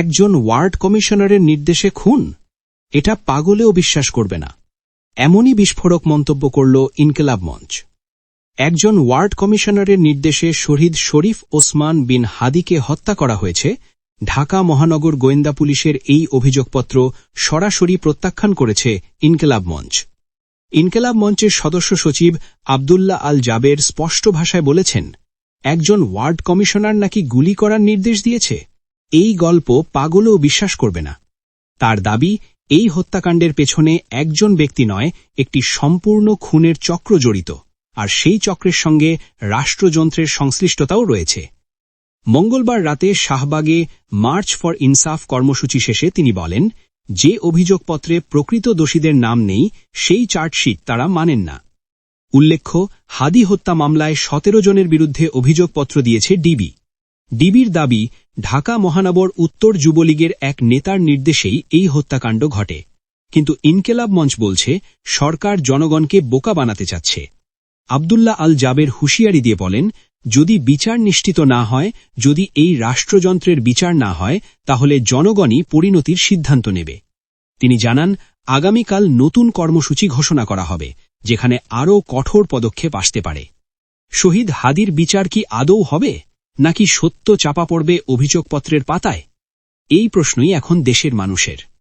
একজন ওয়ার্ড কমিশনারের নির্দেশে খুন? এটা পাগলেও বিশ্বাস করবে না। এমনই বিস্ফোরক মন্তব্য করল ইনকেলাব মঞ্চ। একজন ওয়ার্ড কমিশনারের নির্দেশে শহীদ শরীফ ওসমান বিন হাদিকে হত্যা করা হয়েছে। ঢাকা মহানগর গোয়েন্দা পুলিশের এই অভিযোগপত্র সরাসরি প্রত্যাখ্যান করেছে ইনকেলাব মঞ্চ। ইনকেলাব মঞ্চের সদস্য সচিব আবদুল্লাহ আল জাবের স্পষ্ট ভাষায় বলেছেন, একজন ওয়ার্ড কমিশনার নাকি গুলি করার নির্দেশ দিয়েছে? এই গল্প পাগলও বিশ্বাস করবে না। তার দাবি, এই হত্যাকাণ্ডের পেছনে একজন ব্যক্তি নয়, একটি সম্পূর্ণ খুনের চক্র জড়িত, আর সেই চক্রের সঙ্গে রাষ্ট্রযন্ত্রের সংশ্লিষ্টতাও রয়েছে। মঙ্গলবার রাতে শাহবাগে মার্চ ফর ইনসাফ কর্মসূচি শেষে তিনি বলেন, যে অভিযোগপত্রে প্রকৃত দোষীদের নাম নেই, সেই চার্জশিট তারা মানেন না। উল্লেখ্য, হাদি হত্যা মামলায় সতেরো জনের বিরুদ্ধে অভিযোগপত্র দিয়েছে ডিবি। ডিবির দাবি, ঢাকা মহানগর উত্তর যুবলীগের এক নেতার নির্দেশেই এই হত্যাকাণ্ড ঘটে। কিন্তু ইনকেলাব মঞ্চ বলছে, সরকার জনগণকে বোকা বানাতে চাচ্ছে। আবদুল্লাহ আল জাবের হুঁশিয়ারি দিয়ে বলেন, যদি বিচার নিশ্চিত না হয়, যদি এই রাষ্ট্রযন্ত্রের বিচার না হয়, তাহলে জনগণই পরিণতির সিদ্ধান্ত নেবে। তিনি জানান, আগামীকাল নতুন কর্মসূচি ঘোষণা করা হবে, যেখানে আরও কঠোর পদক্ষেপ আসতে পারে। শহীদ হাদির বিচার কি আদৌ হবে? নাকি সত্য চাপা পড়বে অভিযোগপত্রের পাতায়? এই প্রশ্নই এখন দেশের মানুষের।